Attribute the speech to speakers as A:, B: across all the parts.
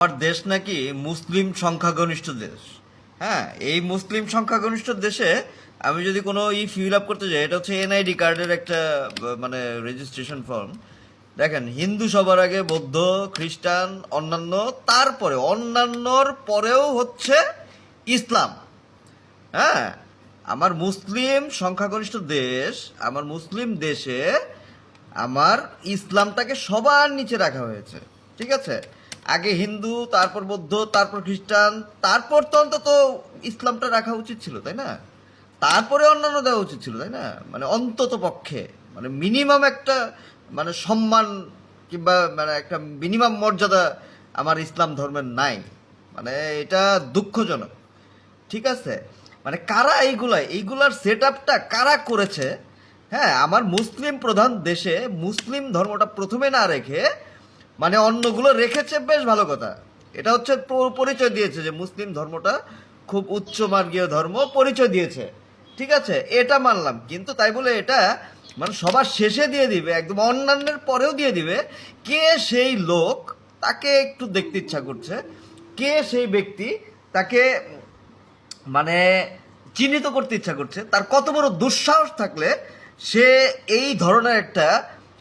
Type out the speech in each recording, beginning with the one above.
A: আমার দেশ নাকি মুসলিম সংখ্যাগরিষ্ঠ দেশ। হ্যাঁ এই মুসলিম সংখ্যাগরিষ্ঠ দেশে আমি যদি কোনো ই ফিল আপ করতে যাই, এটা হচ্ছে এনআইডি কার্ডের একটা মানে রেজিস্ট্রেশন ফর্ম দেখেন, হিন্দু সবার আগে, বৌদ্ধ, খ্রিস্টান, অন্যান্য, তারপরে, অন্যান্যর পরেও হচ্ছে ইসলাম। হ্যাঁ আমার মুসলিম সংখ্যাগরিষ্ঠ দেশ, আমার মুসলিম দেশে আমার ইসলামটাকে সবার নিচে রাখা হয়েছে। ঠিক আছে? আগে হিন্দু, তারপর বৌদ্ধ, তারপর খ্রিস্টান, তারপর তো অন্তত ইসলামটা রাখা উচিত ছিল, তাই না? তারপরে অন্যান্য দেওয়া উচিত ছিল, তাই না? মানে অন্তত পক্ষে মানে মিনিমাম একটা মানে সম্মান কিংবা মানে একটা মিনিমাম মর্যাদা আমার ইসলাম ধর্মের নাই। মানে এটা দুঃখজনক। ঠিক আছে? মানে কারা এইগুলা, এইগুলার সেট আপটা কারা করেছে? হ্যাঁ আমার মুসলিম প্রধান দেশে মুসলিম ধর্মটা প্রথমে না রেখে মানে অন্যগুলো রেখেছে বেশ ভালো কথা। এটা হচ্ছে পরিচয় দিয়েছে যে মুসলিম ধর্মটা খুব উচ্চমার্গীয় ধর্ম, পরিচয় দিয়েছে। ঠিক আছে? এটা মানলাম। কিন্তু তাই বলে এটা মানে সবার শেষে দিয়ে দিবে, একদম অন্যান্যের পরেও দিয়ে দিবে। কে সেই লোক, তাকে একটু দেখতে ইচ্ছা করছে। কে সেই ব্যক্তি, তাকে মানে চিহ্নিত করতে ইচ্ছা করছে। তার কত বড় দুঃসাহস থাকলে সে এই ধরনের একটা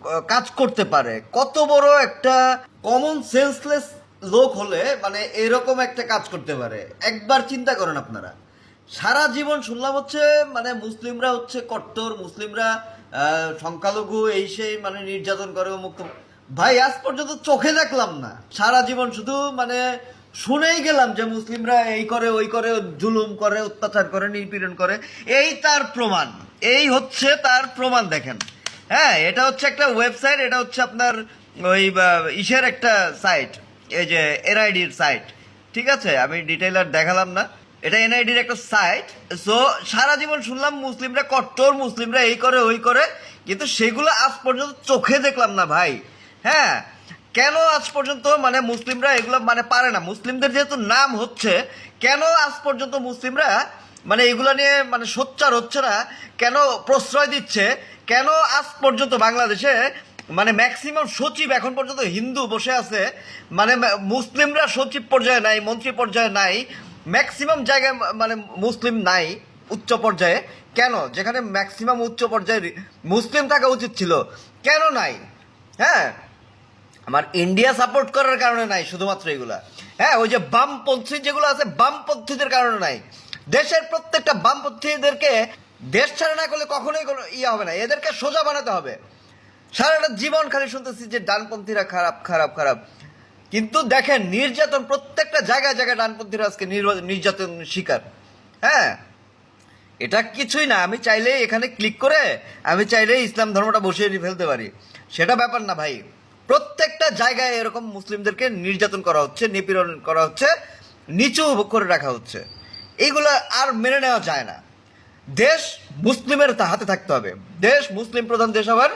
A: কাজ করতে পারে। কত বড় একটা কমন সেন্সলেস লোক হলে মানে এরকম একটা কাজ করতে পারে। একবার চিন্তা করেন আপনারা। সারা জীবন শুনলাম হচ্ছে মানে মুসলিমরা হচ্ছে কট্টর, মুসলিমরা সংখ্যালঘু, এই সেই মানে নির্যাতন করে মুক্ত ভাই, আজ পর্যন্ত চোখে দেখলাম না। সারা জীবন শুধু মানে শুনেই গেলাম যে মুসলিমরা এই করে, ওই করে, জুলুম করে, অত্যাচার করে, নিপীড়ন করে। এই তার প্রমাণ। এই হচ্ছে তার প্রমাণ, দেখেন। হ্যাঁ এটা হচ্ছে একটা ওয়েবসাইট এটা হচ্ছে আপনার ওই ইসের একটা সাইট এই যে এনআইডির সাইট ঠিক আছে? আমি ডিটেইলার দেখালাম না। এটা এনআইডির একটা সাইট সো সারা জীবন শুনলাম মুসলিমরা কট্টর, মুসলিমরা এই করে, ওই করে, কিন্তু সেগুলো আজ পর্যন্ত চোখে দেখলাম না ভাই। হ্যাঁ কেন আজ পর্যন্ত মানে মুসলিমরা এগুলো মানে পারে না? মুসলিমদের যেহেতু নাম হচ্ছে, কেন আজ পর্যন্ত মুসলিমরা মানে এগুলো নিয়ে মানে সোচ্চার হচ্ছে না? কেন প্রশ্রয় দিচ্ছে? কেন আজ পর্যন্ত বাংলাদেশে মানে ম্যাক্সিমাম সচিব এখন পর্যন্ত হিন্দু বসে আছে মানে মুসলিমরা সচিব পর্যায়ে নাই, মন্ত্রী পর্যায়ে নাই ম্যাক্সিমাম জায়গায় মানে মুসলিম নাই, উচ্চ পর্যায়ে। কেন? যেখানে ম্যাক্সিমাম উচ্চ পর্যায়ে মুসলিম থাকা উচিত ছিল। কেন নাই? হ্যাঁ? আমার ইন্ডিয়া সাপোর্ট করার কারণে নাই শুধুমাত্র এগুলা। হ্যাঁ ওই যে বামপন্থী যেগুলো আছে, বামপন্থীদের কারণে নাই। দেশের প্রত্যেকটা বামপন্থীদেরকে দেশ ছাড়া না করলে কখনোই কোনো ইয়ে হবে না। এদেরকে সোজা বানাতে হবে। সারাটা জীবন খালি শুনতেছি যে ডানপন্থীরা খারাপ খারাপ খারাপ। কিন্তু দেখেন, নির্যাতন প্রত্যেকটা জায়গায় জায়গায় ডানপন্থীরা আজকে নির্যাতন শিকার। হ্যাঁ? এটা কিছুই না। আমি চাইলে এখানে ক্লিক করে, আমি চাইলে ইসলাম ধর্মটা বসিয়ে ফেলতে পারি। সেটা ব্যাপার না ভাই। প্রত্যেকটা জায়গায় এরকম মুসলিমদেরকে নির্যাতন করা হচ্ছে, নিপীড়ন করা হচ্ছে, নিচু করে রাখা হচ্ছে। এইগুলো আর মেনে নেওয়া যায় না। দেশ মুসলিমের হাতে থাকতে হবে। দেশ মুসলিম প্রধান দেশ আবার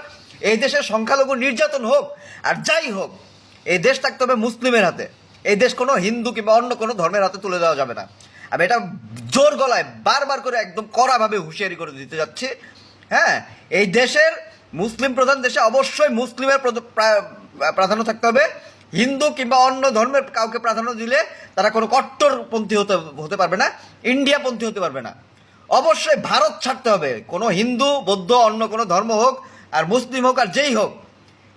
A: এই দেশের সংখ্যালঘু নির্যাতন হোক আর যাই হোক, এই দেশ থাকতে হবে মুসলিমের হাতে। এই দেশ কোনো হিন্দু কিংবা অন্য কোনো ধর্মের হাতে তুলে দেওয়া যাবে না। আমি এটা জোর গলায় বারবার করে একদম কড়াভাবে হুঁশিয়ারি করে দিতে যাচ্ছি। হ্যাঁ এই দেশের মুসলিম প্রধান দেশে অবশ্যই মুসলিমের প্রাধান্য থাকতে হবে। হিন্দু কিংবা অন্য ধর্মের কাউকে প্রাধান্য দিলে তারা কোনো কট্টরপন্থী হতে হতে পারবে না, ইন্ডিয়াপন্থী হতে পারবে না। অবশ্যই ভারত ছাড়তে হবে। কোনো হিন্দু, বৌদ্ধ, অন্য কোনো ধর্ম হোক, আর মুসলিম হোক, আর যেই হোক,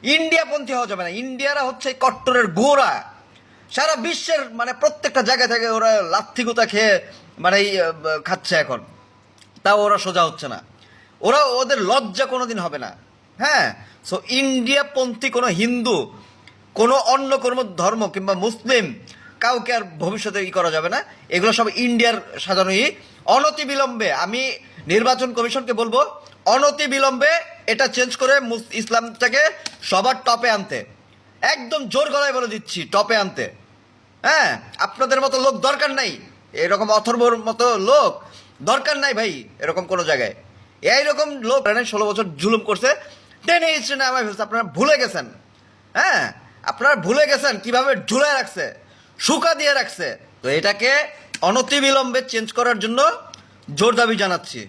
A: ইন্ডিয়াপন্থী হওয়া যাবে না। ইন্ডিয়ারা হচ্ছে কট্টরের গোড়া। সারা বিশ্বের মানে প্রত্যেকটা জায়গা থেকে ওরা লাথি খেয়ে মানে খাচ্ছে এখন। তাও ওরা সোজা হচ্ছে না। ওরা ওদের লজ্জা কোনো দিন হবে না। হ্যাঁ? সো ইন্ডিয়াপন্থী কোনো হিন্দু, কোনো অন্য কোনো ধর্ম কিংবা মুসলিম, কাউকে আর ভবিষ্যতে ই করা যাবে না। এগুলো সব ইন্ডিয়ার সাজানোই অনতি বিলম্বে আমি নির্বাচন কমিশনকে বলব অনতি বিলম্বে এটা চেঞ্জ করে ইসলামটাকে সবার টপে আনতে। একদম জোর গলায় বলে দিচ্ছি, টপে আনতে। হ্যাঁ আপনাদের মতো লোক দরকার নাই। এরকম অথর্বর মতো লোক দরকার নাই ভাই, এরকম কোনো জায়গায়। এইরকম লোক ষোলো বছর জুলুম করছে, টেনে হিস্ট্রি নামায় ফেলছে, আপনারা ভুলে গেছেন। হ্যাঁ আপনারা ভুলে গেছেন কীভাবে ঝুলে রাখছে, শুকা দিয়ে রাখছে। তো এটাকে অনতিবিলম্বে চেঞ্জ করার জন্য জোর দাবি জানাচ্ছি।